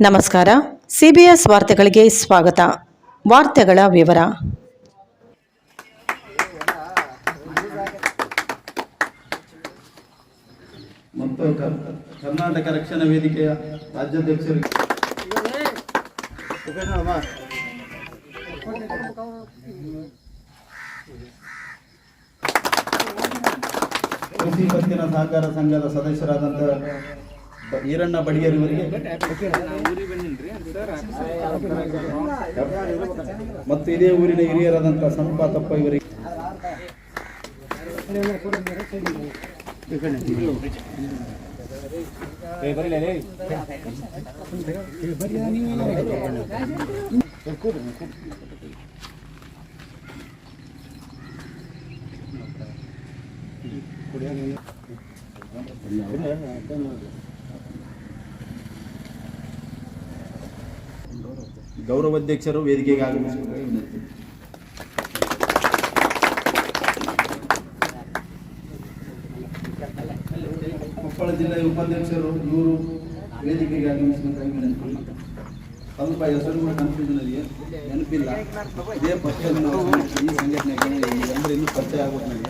ನಮಸ್ಕಾರ. ಸಿಬಿಎಸ್ ವಾರ್ತೆಗಳಿಗೆ ಸ್ವಾಗತ. ವಾರ್ತೆಗಳ ವಿವರ. ಕರ್ನಾಟಕ ರಕ್ಷಣಾ ವೇದಿಕೆಯ ರಾಜ್ಯಾಧ್ಯಕ್ಷರು. ಕೃಷಿ ಪತ್ತಿನ ಸಹಕಾರ ಸಂಘದ ಸದಸ್ಯರಾದಂಥ ಈರಣ್ಣ ಬಡಿಗೇರಿವರಿಗೆ ಮತ್ತು ಇದೇ ಊರಿನ ಹಿರಿಯರಾದಂಥ ಸಂಪಾತಪ್ಪ ಇವರಿಗೆ. ಗೌರವಾಧ್ಯಕ್ಷರು ವೇದಿಕೆಗೆ ಆಗಮಿಸಬೇಕು ವಿನಂತಿ. ಕೊಪ್ಪಳ ಜಿಲ್ಲೆಯ ಉಪಾಧ್ಯಕ್ಷರು ಇವರು ವೇದಿಕೆಗೆ ಆಗಮಿಸಬೇಕಾಗಿ ವಿನಂತಿ. ಸ್ವಲ್ಪ ಹೆಸರುಗಳು ಕನ್ಫ್ಯೂಷನ್ ಇದೆ ನೆನಪಿಲ್ಲ. ಇದೇ ಫಸ್ಟ್ ಟೈಮ್ ಈ ಸಂಘಟನೆಗೆ ಅಂದ್ರೆ ಇನ್ನೂ ಪರಿಚಯ ಆಗುತ್ತೆ ನನಗೆ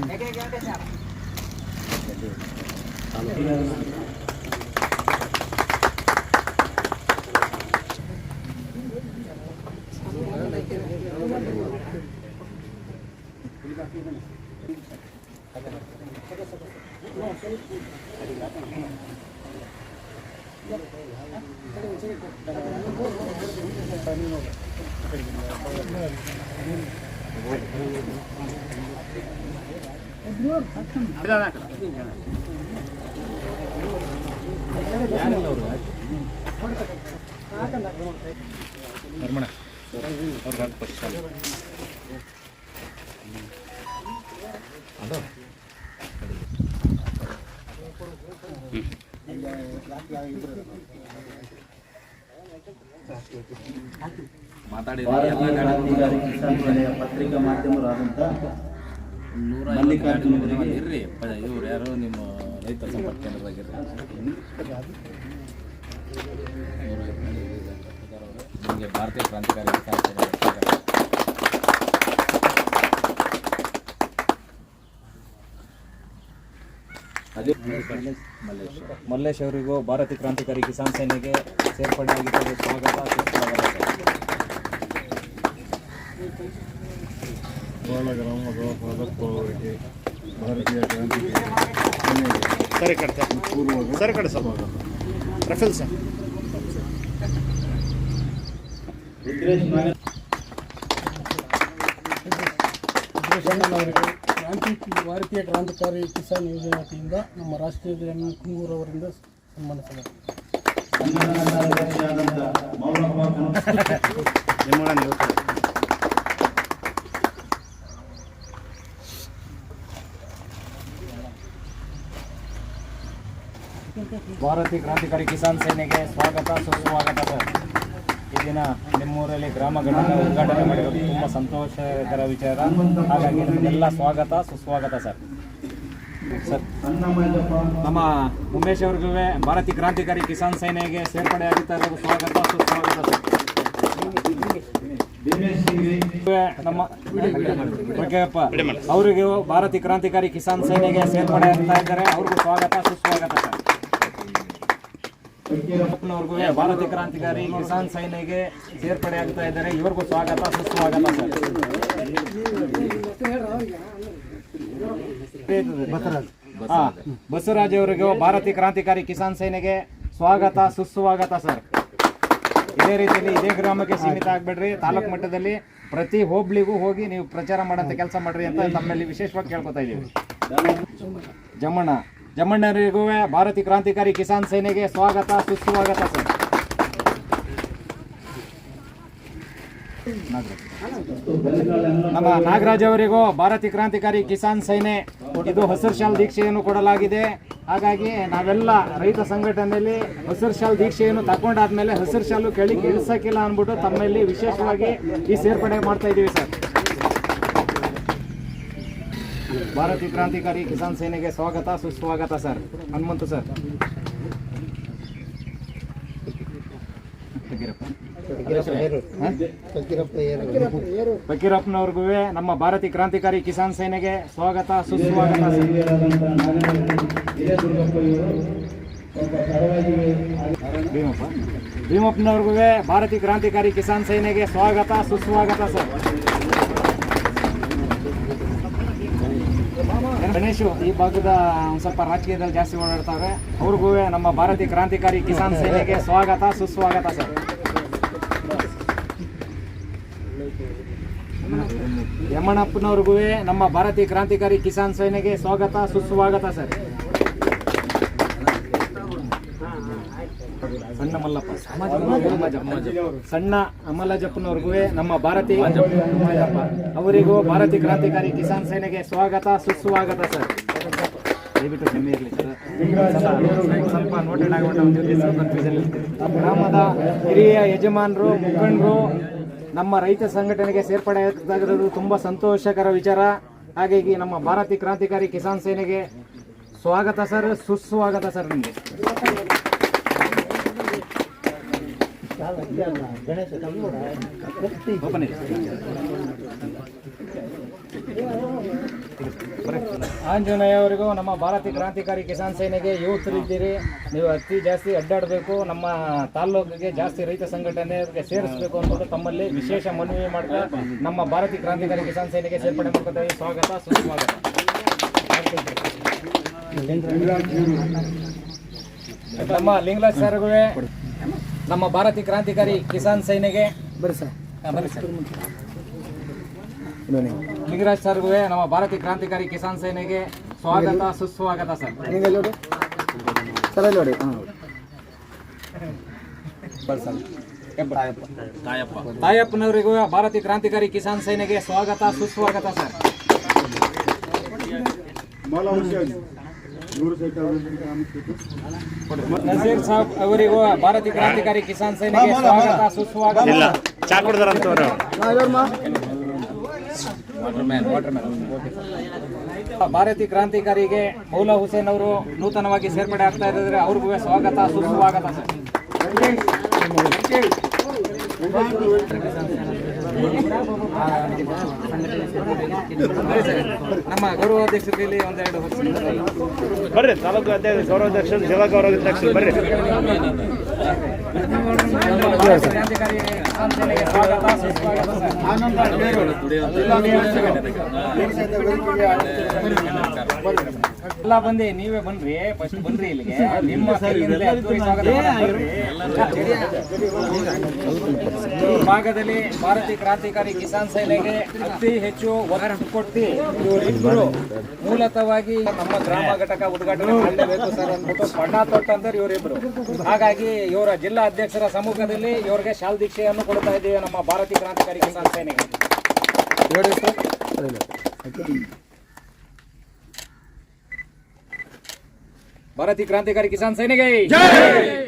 ಭಾರತೀಯ ಕ್ರಾಂತಿಕಾರಿ ಕಿಸಾನ್ ಸೇನೆಯ ಪತ್ರಿಕಾ ಮಾಧ್ಯಮರಾದಂಥ ಮಲ್ಲಿಕಾರ್ಜುನ ಇರ್ರಿ. ಇವ್ರು ಯಾರು ನಿಮ್ಮ ರೈತ ಸಂಪರ್ಕ ಕೇಂದ್ರದಾಗಿರ್ರಿ ನಿಮಗೆ ಭಾರತೀಯ ಕ್ರಾಂತಿಕಾರಿ ಅದೇ ಮಲ್ಲೇಶ್. ಅವರಿಗೂ ಭಾರತೀಯ ಕ್ರಾಂತಿಕಾರಿ ಕಿಸಾನ್ ಸೇನೆಗೆ ಸೇರ್ಪಡೆಯಾಗಿದ್ದರೆ ಸ್ವಾಗತ ಸುಸ್ವಾಗತ ಬಾಲ ಗ್ರಾಮದ ಪದಕವರಿಗೆ ಭಾರತೀಯ ಕ್ರಾಂತಿ ಸರಿ ಕಟ್ಟ ಸರಿ ಕಟ್ಟ ಸರ್ ರಫೇಲ್ ಸರ್ ರುದ್ರೇಶ್ ನಾಗೇಂದ್ರ ಅವರಿಗೆ ಕ್ರಾಂತಿ ಭಾರತೀಯ ಕ್ರಾಂತಿಕಾರಿ ಕಿಸಾನ್ ಯೋಜನೆ ವತಿಯಿಂದ ನಮ್ಮ ರಾಷ್ಟ್ರೀಯ ಧ್ವಜ ಕುಂಗೂರು ಅವರಿಂದ ಸನ್ಮಾನಿಸಲಾಗಿದೆ ಭಾರತೀಯ ಕ್ರಾಂತಿಕಾರಿ ಕಿಸಾನ್ ಸೇನೆಗೆ ಸ್ವಾಗತ, ಸುಸ್ವಾಗತ ಸರ್. ಈ ದಿನ ನಿಮ್ಮೂರಲ್ಲಿ ಗ್ರಾಮ ಘಟನೆ ಉದ್ಘಾಟನೆ ಮಾಡಿರೋದು ತುಂಬ ಸಂತೋಷಕರ ವಿಚಾರ. ಹಾಗಾಗಿ ನಿಮಗೆಲ್ಲ ಸ್ವಾಗತ, ಸುಸ್ವಾಗತ ಸರ್. ಸರ್, ನಮ್ಮ ಉಮೇಶ್ ಅವ್ರಿಗೂ ಭಾರತೀಯ ಕ್ರಾಂತಿಕಾರಿ ಕಿಸಾನ್ ಸೇನೆಗೆ ಸೇರ್ಪಡೆ ಆಗುತ್ತಾ ಇರೋದು ಸ್ವಾಗತ, ಸುಸ್ವಾಗತ ಸರ್. ನಮ್ಮ ಅವರಿಗೂ ಭಾರತೀಯ ಕ್ರಾಂತಿಕಾರಿ ಕಿಸಾನ್ ಸೇನೆಗೆ ಸೇರ್ಪಡೆ ಆಗ್ತಾ ಇದ್ದಾರೆ. ಅವ್ರಿಗೂ ಸ್ವಾಗತ, ಸುಸ್ವಾಗತ ಸರ್. ಭಾರತೀಯ ಕ್ರಾಂತಿಕಾರಿ ಕಿಸಾನ್ ಸೇನೆಗೆ ಸೇರ್ಪಡೆ ಆಗ್ತಾ ಇದ್ದಾರೆ. ಇವ್ರಿಗೂ ಸ್ವಾಗತ ಸುಸ್ವಾಗತ ಸರ್. ಬಸವರಾಜ್. ಅವರಿಗೂ ಭಾರತೀಯ ಕ್ರಾಂತಿಕಾರಿ ಕಿಸಾನ್ ಸೇನೆಗೆ ಸ್ವಾಗತ ಸುಸ್ವಾಗತ ಸರ್. ಇದೇ ರೀತಿಯಲ್ಲಿ ಇದೇ ಗ್ರಾಮಕ್ಕೆ ಸೀಮಿತ ಆಗ್ಬೇಡ್ರಿ. ತಾಲೂಕು ಮಟ್ಟದಲ್ಲಿ ಪ್ರತಿ ಹೋಬ್ಳಿಗೂ ಹೋಗಿ ನೀವು ಪ್ರಚಾರ ಮಾಡೋಂಥ ಕೆಲಸ ಮಾಡ್ರಿ ಅಂತ ತಮ್ಮಲ್ಲಿ ವಿಶೇಷವಾಗಿ ಕೇಳ್ಕೊತಾ ಇದ್ದೀವಿ. ಜಮ್ಮಣ್ಣ ಜಮ್ಮಣ್ಣರಿಗೂ ಭಾರತೀಯ ಕ್ರಾಂತಿಕಾರಿ ಕಿಸಾನ್ ಸೇನೆಗೆ ಸ್ವಾಗತ, ಸುಸ್ವಾಗತ ಸರ್. ನಮ್ಮ ನಾಗರಾಜ್ ಅವರಿಗೂ ಭಾರತೀಯ ಕ್ರಾಂತಿಕಾರಿ ಕಿಸಾನ್ ಸೇನೆ, ಇದು ಹಸಿರು ಶಾಲ್ ದೀಕ್ಷೆಯನ್ನು ಕೊಡಲಾಗಿದೆ. ಹಾಗಾಗಿ ನಾವೆಲ್ಲ ರೈತ ಸಂಘಟನೆಯಲ್ಲಿ ಹಸಿರು ಶಾಲ್ ದೀಕ್ಷೆಯನ್ನು ತಗೊಂಡಾದ್ಮೇಲೆ ಹಸಿರು ಶಾಲು ಕೆಳಿ ಇಳಿಸಕ್ಕಿಲ್ಲ ಅಂದ್ಬಿಟ್ಟು ತಮ್ಮಲ್ಲಿ ವಿಶೇಷವಾಗಿ ಈ ಸೇರ್ಪಡೆ ಮಾಡ್ತಾ ಇದ್ದೀವಿ ಸರ್. ಭಾರತೀಯ ಕ್ರಾಂತಿಕಾರಿ ಕಿಸಾನ್ ಸೇನೆಗೆ ಸ್ವಾಗತ ಸುಸ್ವಾಗತ ಸರ್. ಹನುಮಂತು ಸರ್. ಫಕೀರಪ್ಪನವ್ರಿಗೂ ನಮ್ಮ ಭಾರತೀಯ ಕ್ರಾಂತಿಕಾರಿ ಕಿಸಾನ್ ಸೇನೆಗೆ ಸ್ವಾಗತ ಸುಸ್ವಾಗತ ಭೀಮಪ್ಪ. ಭೀಮಪ್ಪನವ್ರಿಗೂ ಭಾರತೀಯ ಕ್ರಾಂತಿಕಾರಿ ಕಿಸಾನ್ ಸೇನೆಗೆ ಸ್ವಾಗತ ಸುಸ್ವಾಗತ ಸರ್. ಗಣೇಶು ಈ ಭಾಗದ ಒಂದು ಸ್ವಲ್ಪ ರಾಜಕೀಯದಲ್ಲಿ ಜಾಸ್ತಿ ಓಡಾಡ್ತಾರೆ ಅವ್ರಿಗೂ ನಮ್ಮ ಭಾರತೀಯ ಕ್ರಾಂತಿಕಾರಿ ಕಿಸಾನ್ ಸೇನೆಗೆ ಸ್ವಾಗತ, ಸುಸ್ವಾಗತ ಸರ್. ಯಮಣಪ್ಪನವ್ರಿಗೂ ನಮ್ಮ ಭಾರತೀಯ ಕ್ರಾಂತಿಕಾರಿ ಕಿಸಾನ್ ಸೇನೆಗೆ ಸ್ವಾಗತ, ಸುಸ್ವಾಗತ ಸರ್. ಸಣ್ಣ ಮಲ್ಲಪ್ಪ. ಸಣ್ಣ ಅಮಲಜಪ್ಪನವ್ರಿಗೂ ನಮ್ಮ ಭಾರತೀಯ ಅವರಿಗೂ ಭಾರತೀಯ ಕ್ರಾಂತಿಕಾರಿ ಕಿಸಾನ್ ಸೇನೆಗೆ ಸ್ವಾಗತ, ಸುಸ್ವಾಗತ ಸರ್. ದಯವಿಟ್ಟು ಕಮ್ಮಿ ಇರಲಿ ಸರ್. ಸ್ವಲ್ಪ- ನೋಟೆಡ್ ಇರುತ್ತೆ. ಗ್ರಾಮದ ಹಿರಿಯ ಯಜಮಾನರು, ಮುಖಂಡರು, ನಮ್ಮ ರೈತ ಸಂಘಟನೆಗೆ ಸೇರ್ಪಡೆ ಆಗಿರೋದು ತುಂಬ ಸಂತೋಷಕರ ವಿಚಾರ. ಹಾಗಾಗಿ ನಮ್ಮ ಭಾರತೀಯ ಕ್ರಾಂತಿಕಾರಿ ಕಿಸಾನ್ ಸೇನೆಗೆ ಸ್ವಾಗತ ಸರ್, ಸುಸ್ವಾಗತ ಸರ್ ನಿಮಗೆ. ಓಪನ್ ಇದೆ. ಆಂಜನೇಯ ಅವರಿಗೂ ನಮ್ಮ ಭಾರತೀಯ ಕ್ರಾಂತಿಕಾರಿ ಕಿಸಾನ್ ಸೇನೆಗೆ ಯುವಕರಿದ್ದೀರಿ ನೀವು ಅತಿ ಜಾಸ್ತಿ ಅಡ್ಡಾಡಬೇಕು, ನಮ್ಮ ತಾಲ್ಲೂಕಿಗೆ ಜಾಸ್ತಿ ರೈತ ಸಂಘಟನೆಗೆ ಸೇರಿಸಬೇಕು ಅನ್ನೋದು ತಮ್ಮಲ್ಲಿ ವಿಶೇಷ ಮನವಿ ಮಾಡ್ತಾ ನಮ್ಮ ಭಾರತೀಯ ಕ್ರಾಂತಿಕಾರಿ ಕಿಸಾನ್ ಸೇನೆಗೆ ಸೇರ್ಪಡೆ ಮಾಡ್ಕೊತಾ ಸ್ವಾಗತ, ಸುಸ್ವಾಗತ ನಮ್ಮ ಲಿಂಗರಾಜ್ ಸರ್ಗೂ ನಮ್ಮ ಭಾರತೀಯ ಕ್ರಾಂತಿಕಾರಿ ಕಿಸಾನ್ ಸೇನೆಗೆ ಬರ್ರಿ ಸರ್. ಬರ್ರಿ ಸರ್. ಲಿಂಗರಾಜ್ ಸರ್ಗೂ ನಮ್ಮ ಭಾರತೀಯ ಕ್ರಾಂತಿಕಾರಿ ಕಿಸಾನ್ ಸೇನೆಗೆ ಸ್ವಾಗತ ಸುಸ್ವಾಗತ ಸರ್. ತಾಯಪ್ಪನವರಿಗೂ ಭಾರತೀಯ ಕ್ರಾಂತಿಕಾರಿ ಕಿಸಾನ್ ಸೇನೆಗೆ ಸ್ವಾಗತ ಸುಸ್ವಾಗತ ಸರ್. ನಜೀರ್ ಸಾಬ್ ಅವರಿಗೂ ಭಾರತೀಯ ಕ್ರಾಂತಿಕಾರಿ ಕಿಸಾನ್ ಸೇನೆಗೆ ಸ್ವಾಗತ ಸುಸ್ವಾಗತ. ಇಲ್ಲ ಚಾ ಕುಡ್ದಾರಂತವ್ರು. ಭಾರತೀಯ ಕ್ರಾಂತಿಕಾರಿಗೆ ಮೌಲಾ ಹುಸೇನ್ ಅವರು ನೂತನವಾಗಿ ಸೇರ್ಪಡೆ ಆಗ್ತಾ ಇದ್ದಾರೆ. ಅವ್ರಿಗೂ ಸ್ವಾಗತ ಸುಸ್ವಾಗತ ಸರ್. ನಮ್ಮ ಗೌರವಾಧ್ಯಕ್ಷತೆಯಲ್ಲಿ ಒಂದೆರಡು ಬರ್ರಿ ತಾಲೂಕು ಅಧ್ಯಕ್ಷ ಗೌರವಾಧ್ಯಕ್ಷರು ಜಿಲ್ಲಾ ಗೌರವಾಧ್ಯಕ್ಷರು ಬರ್ರಿ. ಸರ್ ಎಲ್ಲ ಬಂದಿ ನೀವೇ ಬನ್ರಿ ಫಸ್ಟ್ ಬನ್ರಿ ಇಲ್ಲಿಗೆ. ನಿಮ್ಮ ಕೈಯಿಂದಲೇ ಭಾಗದಲ್ಲಿ ಭಾರತೀಯ ಕ್ರಾಂತಿಕಾರಿ ಕಿಸಾನ್ ಸೇನೆಗೆ ಅತಿ ಹೆಚ್ಚು ಒತ್ತು ಕೊಟ್ಟು ಇವರಿಬ್ಬರು ಮೂಲತವಾಗಿ ನಮ್ಮ ಗ್ರಾಮ ಘಟಕ ಉದ್ಘಾಟನೆ ಮಾಡಲೇಬೇಕು ಸರ್ ಅಂದ್ಬಿಟ್ಟು ಬಣ್ಣ ಅಂದರೆ ಇವರಿಬ್ರು ಹಾಗಾಗಿ ಇವರ ಜಿಲ್ಲಾ ಅಧ್ಯಕ್ಷರ ಸಮ್ಮುಖದಲ್ಲಿ ಇವರಿಗೆ ಶಾಲ್ ದೀಕ್ಷೆಯನ್ನು ಕೊಡ್ತಾ ಇದ್ದೀವಿ ನಮ್ಮ ಭಾರತೀಯ ಕ್ರಾಂತಿಕಾರಿ ಕಿಸಾನ್ ಸೇನೆಗೆ. ಭಾರತೀಯ ಕ್ರಾಂತಿಕಾರಿ ಕಿಸಾನ್ ಸೇನೆಗೆ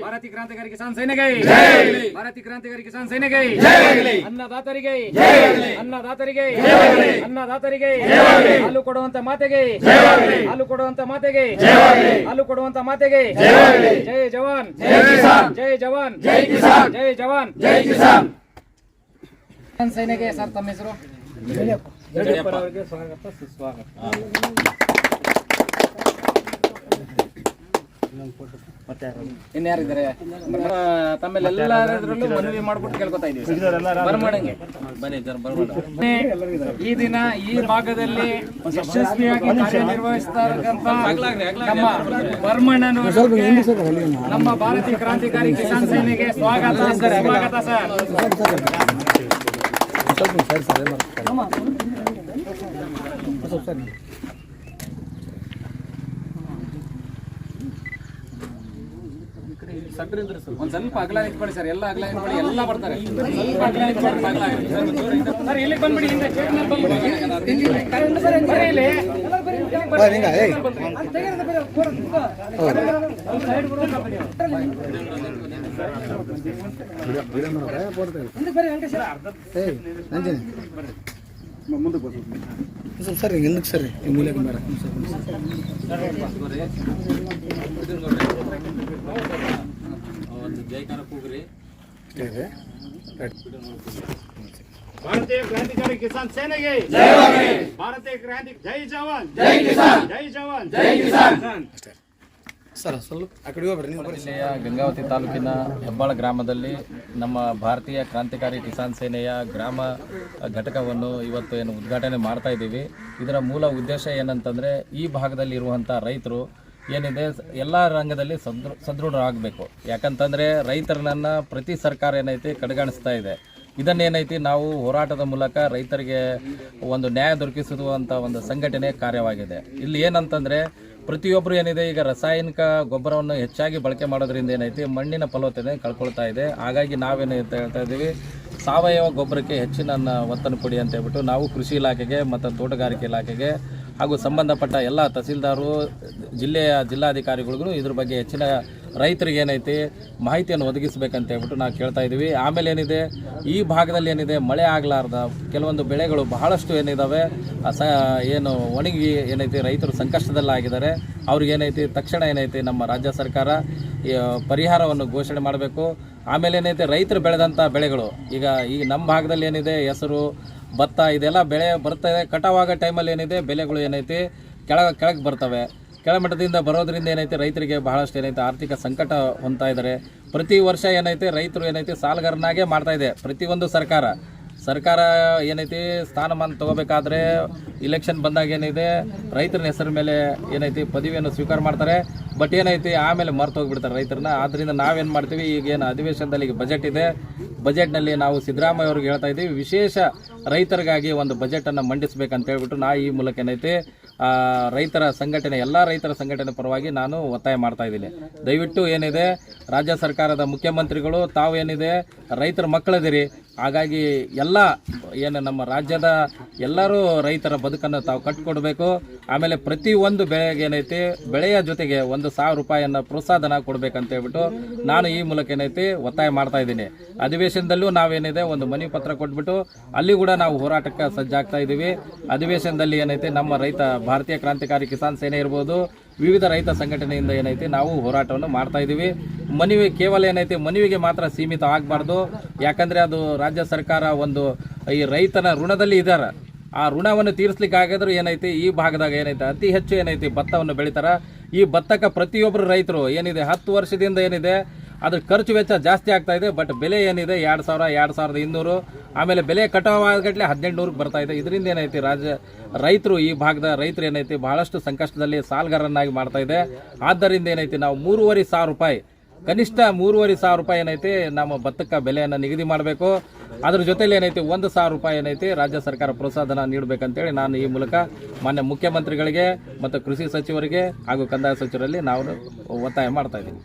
ಭಾರತೀಯ ಕ್ರಾಂತಿಕಾರಿ ಕಿಸಾನ್ ಸೇನೆಗೆ ಭಾರತೀಯ ಕ್ರಾಂತಿಕಾರಿ ಕಿಸಾನ್ ಸೇನೆಗೆ ಅನ್ನದಾತರಿಗೆ ಅನ್ನದಾತರಿಗೆ ಅನ್ನದಾತರಿಗೆ ಹಾಲು ಕೊಡುವಂತ ಮಾತೆಗೆ ಹಾಲು ಕೊಡುವಂತ ಮಾತೆಗೆ ಹಾಲು ಕೊಡುವಂತ ಮಾತೆಗೆ ಜೈ ಜವಾನ್ ಜೈ ಜವಾನ್ ಜೈ ಕಿಸಾನ್ ಜೈ ಜವಾನ್ ಜೈ ಕಿಸಾನ್ ಕಿಸಾನ್ ಸೇನೆಗೆ ಸರ್ ತಮ್ಮ ಹೆಸರು ಯಡಿಯೂರಪ್ಪ ಅವರಿಗೆ ಸ್ವಾಗತ ಸುಸ್ವಾಗತ ಇನ್ಯಾರಿದ್ದಾರೆ? ತಮ್ಮೆಲ್ಲರದ್ರಲ್ಲೂ ಮನವಿ ಮಾಡ್ಬಿಟ್ಟು ಕೇಳ್ಕೊತಾ ಇದೀವಿ ಬರ್ಮಣಂಗೆ ಈ ದಿನ ಈ ಭಾಗದಲ್ಲಿ ಯಶಸ್ವಿಯಾಗಿ ಕಾರ್ಯನಿರ್ವಹಿಸ್ತಾ ಇರತಕ್ಕಂತ ನಮ್ಮ ಬರ್ಮಣ್ಣನವರಿಗೆ ನಮ್ಮ ಭಾರತೀಯ ಕ್ರಾಂತಿಕಾರಿ ಕಿಸಾನ್ ಸೇನೆಗೆ ಸ್ವಾಗತ ಸ್ವಾಗತ ಸರ್ ಒಂದ್ ಸ್ವಲ್ಪ ಅಗಲ ನಿಂತ್ಕೊಳ್ಳಿ ಸರ್ ಎಲ್ಲ ಅಗಲ ನಿಂತ್ಕೊಳ್ಳಿ ಎಲ್ಲ ಬರ್ತಾರೆ ಸ್ವಲ್ಪ ಅಗಲ ನಿಂತ್ಕೊಳ್ಳಿ, ಅಗಲ ನಿಂತ್ಕೊಳ್ಳಿ. ಸರ್ ಇಲ್ಲಿ ಬಂದ್ಬಿಡಿ ಹಿಂದೆ ಚೇರ್ ಮೇಲೆ ಬಂದ್ಬಿಡಿ. ಬರ್ರಿ ಇಲ್ಲಿ. ಸರ್ ಹಿಂದಕ್ಕೆ ಸರ್ ಈ ಜೈಕಾರ ಕೂಗ್ರಿ. ಭಾರತೀಯ ಕ್ರಾಂತಿಕಾರಿ ಕಿಸಾನ್ ಸೇನೆಗೆ ಭಾರತೀಯ ಕ್ರಾಂತಿ ಜೈ ಜವಾನ್. ಜೈ ಜವಾನ್. ಜೈ ಕಿಸಾನ್. ಜಿಲ್ಲೆಯ ಗಂಗಾವತಿ ತಾಲೂಕಿನ ಹೆಬ್ಬಾಳ ಗ್ರಾಮದಲ್ಲಿ ನಮ್ಮ ಭಾರತೀಯ ಕ್ರಾಂತಿಕಾರಿ ಕಿಸಾನ್ ಸೇನೆಯ ಗ್ರಾಮ ಘಟಕವನ್ನು ಇವತ್ತು ಏನು ಉದ್ಘಾಟನೆ ಮಾಡ್ತಾ ಇದ್ದೀವಿ. ಇದರ ಮೂಲ ಉದ್ದೇಶ ಏನಂತಂದರೆ ಈ ಭಾಗದಲ್ಲಿ ಇರುವಂಥ ರೈತರು ಏನಿದೆ, ಎಲ್ಲ ರಂಗದಲ್ಲಿ ಸದೃ, ಸದೃಢರಾಗಬೇಕು. ಯಾಕಂತಂದರೆ ರೈತರನ್ನ ಪ್ರತಿ ಸರ್ಕಾರ ಏನೈತಿ ಕಡೆಗಣಿಸ್ತಾ ಇದೆ. ಇದನ್ನೇನೈತಿ, ನಾವು ಹೋರಾಟದ ಮೂಲಕ ರೈತರಿಗೆ ಒಂದು ನ್ಯಾಯ ದೊರಕಿಸುವಂಥ ಒಂದು ಸಂಘಟನೆ ಕಾರ್ಯವಾಗಿದೆ. ಇಲ್ಲಿ ಏನಂತಂದರೆ ಪ್ರತಿಯೊಬ್ಬರು ಏನಿದೆ, ಈಗ ರಾಸಾಯನಿಕ ಗೊಬ್ಬರವನ್ನು ಹೆಚ್ಚಾಗಿ ಬಳಕೆ ಮಾಡೋದ್ರಿಂದ ಏನೈತಿ, ಮಣ್ಣಿನ ಫಲವತ್ತತೆ ಕಳ್ಕೊಳ್ತಾ ಇದೆ. ಹಾಗಾಗಿ ನಾವೇನೈತೆ ಹೇಳ್ತಾ ಇದ್ದೀವಿ, ಸಾವಯವ ಗೊಬ್ಬರಕ್ಕೆ ಹೆಚ್ಚಿನ ಒತ್ತನ್ನು ಕೊಡಿ ಅಂತ ಹೇಳ್ಬಿಟ್ಟು ನಾವು ಕೃಷಿ ಇಲಾಖೆಗೆ ಮತ್ತು ತೋಟಗಾರಿಕೆ ಇಲಾಖೆಗೆ ಹಾಗೂ ಸಂಬಂಧಪಟ್ಟ ಎಲ್ಲ ತಹಸೀಲ್ದಾರು, ಜಿಲ್ಲೆಯ ಜಿಲ್ಲಾಧಿಕಾರಿಗಳಿಗೂ ಇದ್ರ ಬಗ್ಗೆ ಹೆಚ್ಚಿನ ರೈತರಿಗೆ ಏನೈತಿ ಮಾಹಿತಿಯನ್ನು ಒದಗಿಸಬೇಕಂತ ಹೇಳ್ಬಿಟ್ಟು ನಾವು ಕೇಳ್ತಾ ಇದ್ದೀವಿ ಆಮೇಲೆ ಏನಿದೆ, ಈ ಭಾಗದಲ್ಲಿ ಏನಿದೆ, ಮಳೆ ಆಗಲಾರ್ದ ಕೆಲವೊಂದು ಬೆಳೆಗಳು ಬಹಳಷ್ಟು ಏನಿದಾವೆ ಆ ಸ ಏನು ಒಣಗಿ ಏನೈತಿ, ರೈತರು ಸಂಕಷ್ಟದಲ್ಲಾಗಿದ್ದಾರೆ. ಅವ್ರಿಗೆ ಏನೈತಿ, ತಕ್ಷಣ ಏನೈತಿ ನಮ್ಮ ರಾಜ್ಯ ಸರ್ಕಾರ ಪರಿಹಾರವನ್ನು ಘೋಷಣೆ ಮಾಡಬೇಕು. ಆಮೇಲೆ ಏನೈತೆ, ರೈತರು ಬೆಳೆದಂಥ ಬೆಳೆಗಳು, ಈಗ ಈ ನಮ್ಮ ಭಾಗದಲ್ಲಿ ಏನಿದೆ, ಹೆಸರು ಭತ್ತ ಇದೆಲ್ಲ ಬೆಳೆ ಬರ್ತದೆ ಕಟಾವಾಗ ಟೈಮಲ್ಲಿ ಏನಿದೆ ಬೆಲೆಗಳು ಏನೈತಿ? ಕೆಳಗೆ ಕೆಳಗೆ ಬರ್ತವೆ. ಕೆಳಮಟ್ಟದಿಂದ ಬರೋದ್ರಿಂದ ಏನೈತೆ? ರೈತರಿಗೆ ಬಹಳಷ್ಟು ಏನೈತೆ? ಆರ್ಥಿಕ ಸಂಕಟ ಹೊಂತಾ ಇದ್ದಾರೆ ಪ್ರತಿ ವರ್ಷ ಏನೈತೆ? ರೈತರು ಏನೈತೆ? ಸಾಲಗಾರನಾಗೆ ಮಾಡ್ತಾ ಇದೆ. ಪ್ರತಿಯೊಂದು ಸರ್ಕಾರ. ಸರ್ಕಾರ ಏನೈತಿ? ಸ್ಥಾನಮಾನ ತಗೋಬೇಕಾದ್ರೆ ಇಲೆಕ್ಷನ್ ಬಂದಾಗ ಏನಿದೆ ರೈತರ ಹೆಸರು ಮೇಲೆ ಏನೈತಿ? ಪದವಿಯನ್ನು ಸ್ವೀಕಾರ ಮಾಡ್ತಾರೆ. ಬಟ್ ಏನೈತಿ? ಆಮೇಲೆ ಮರ್ತು ಹೋಗ್ಬಿಡ್ತಾರೆ ರೈತರನ್ನ. ಆದ್ದರಿಂದ ನಾವೇನು ಮಾಡ್ತೀವಿ? ಈಗೇನು ಅಧಿವೇಶನದಲ್ಲಿ ಈಗ ಬಜೆಟ್ ಇದೆ. ಬಜೆಟ್ನಲ್ಲಿ ನಾವು ಸಿದ್ದರಾಮಯ್ಯ ಅವ್ರಿಗೆ ಹೇಳ್ತಾ ಇದ್ದೀವಿ. ವಿಶೇಷ ರೈತರಿಗಾಗಿ ಒಂದು ಬಜೆಟನ್ನು ಮಂಡಿಸಬೇಕಂತ ಹೇಳ್ಬಿಟ್ಟು ನಾ ಈ ಮೂಲಕ ಏನೈತಿ ರೈತರ ಸಂಘಟನೆ, ಎಲ್ಲ ರೈತರ ಸಂಘಟನೆ ಪರವಾಗಿ ನಾನು ಒತ್ತಾಯ ಮಾಡ್ತಾ ಇದ್ದೀನಿ. ದಯವಿಟ್ಟು ಏನಿದೆ, ರಾಜ್ಯ ಸರ್ಕಾರದ ಮುಖ್ಯಮಂತ್ರಿಗಳು ತಾವು ಏನಿದೆ, ರೈತರ ಮಕ್ಕಳದಿರಿ. ಹಾಗಾಗಿ ಎಲ್ಲ ಏನು ನಮ್ಮ ರಾಜ್ಯದ ಎಲ್ಲರೂ ರೈತರ ಬದುಕನ್ನು ತಾವು ಕಟ್ಟಿಕೊಡ್ಬೇಕು ಆಮೇಲೆ ಪ್ರತಿ ಒಂದು ಬೆಳೆಗೆ ಏನೈತಿ, ಬೆಳೆಯ ಜೊತೆಗೆ ಒಂದು ಸಾವಿರ ರೂಪಾಯಿಯನ್ನು ಪ್ರೋತ್ಸಾಹನ ಕೊಡಬೇಕಂತ ಹೇಳ್ಬಿಟ್ಟು ನಾನು ಈ ಮೂಲಕ ಏನೈತಿ ಒತ್ತಾಯ ಮಾಡ್ತಾ ಇದ್ದೀನಿ. ಅಧಿವೇಶನದಲ್ಲೂ ನಾವೇನಿದೆ, ಒಂದು ಮನವಿ ಪತ್ರ ಕೊಟ್ಬಿಟ್ಟು ಅಲ್ಲಿ ಕೂಡ ನಾವು ಹೋರಾಟಕ್ಕೆ ಸಜ್ಜಾಗ್ತಾ ಇದ್ದೀವಿ. ಅಧಿವೇಶನದಲ್ಲಿ ಏನೈತೆ, ನಮ್ಮ ರೈತ, ಭಾರತೀಯ ಕ್ರಾಂತಿಕಾರಿ ಕಿಸಾನ್ ಸೇನೆ ಇರ್ಬೋದು, ವಿವಿಧ ರೈತ ಸಂಘಟನೆಯಿಂದ ಏನೈತೆ, ನಾವು ಹೋರಾಟವನ್ನು ಮಾಡ್ತಾ ಇದ್ದೀವಿ. ಮನವಿ, ಕೇವಲ ಏನೈತೆ, ಮನವಿಗೆ ಮಾತ್ರ ಸೀಮಿತ ಆಗಬಾರ್ದು. ಯಾಕಂದ್ರೆ ಅದು ರಾಜ್ಯ ಸರ್ಕಾರ ಒಂದು, ಈ ರೈತನ ಋಣದಲ್ಲಿ ಇದ್ದಾರೆ ಆ ಋಣವನ್ನು ತೀರಿಸ್ಲಿಕ್ಕೆ ಆಗಿದ್ರು ಏನೈತಿ, ಈ ಭಾಗದಾಗ ಏನೈತೆ, ಅತಿ ಹೆಚ್ಚು ಏನೈತಿ ಭತ್ತವನ್ನು ಬೆಳಿತಾರ. ಈ ಭತ್ತಕ್ಕೆ ಪ್ರತಿಯೊಬ್ಬರು ರೈತರು ಏನಿದೆ, ಹತ್ತು ವರ್ಷದಿಂದ ಏನಿದೆ ಅದ್ರ ಖರ್ಚು ವೆಚ್ಚ ಜಾಸ್ತಿ ಆಗ್ತಾ ಇದೆ, ಬಟ್ ಬೆಲೆ ಏನಿದೆ, ಎರಡು ಸಾವಿರ, ಎರಡು ಸಾವಿರದ ಇನ್ನೂರು. ಆಮೇಲೆ ಬೆಲೆ ಕಟಾವಾಗಟ್ಲೆ ಹದಿನೆಂಟು ನೂರಕ್ಕೆ ಬರ್ತಾ ಇದೆ. ಇದರಿಂದ ಏನೈತಿ ರಾಜ್ಯ ರೈತರು ಈ ಭಾಗದ ರೈತರು ಏನೈತಿ ಬಹಳಷ್ಟು ಸಂಕಷ್ಟದಲ್ಲಿ ಸಾಲಗಾರರನ್ನಾಗಿ ಮಾಡ್ತಾ ಇದೆ. ಆದ್ದರಿಂದ ಏನೈತಿ ನಾವು ಮೂರುವರೆ ಸಾವಿರ ರೂಪಾಯಿ, ಕನಿಷ್ಠ ಮೂರುವರೆ ಸಾವಿರ ರೂಪಾಯಿ ಏನೈತಿ ನಮ್ಮ ಭತ್ತಕ್ಕೆ ಬೆಲೆಯನ್ನು ನಿಗದಿ ಮಾಡಬೇಕು. ಅದ್ರ ಜೊತೆಲಿ ಏನೈತಿ ಒಂದು ಸಾವಿರ ರೂಪಾಯಿ ಏನೈತಿ ರಾಜ್ಯ ಸರ್ಕಾರ ಪ್ರೋತ್ಸಾಹನ ನೀಡಬೇಕಂತೇಳಿ ನಾನು ಈ ಮೂಲಕ ಮಾನ್ಯ ಮುಖ್ಯಮಂತ್ರಿಗಳಿಗೆ ಮತ್ತು ಕೃಷಿ ಸಚಿವರಿಗೆ ಹಾಗೂ ಕಂದಾಯ ಸಚಿವರಲ್ಲಿ ನಾವು ಒತ್ತಾಯ ಮಾಡ್ತಾ ಇದ್ದೀನಿ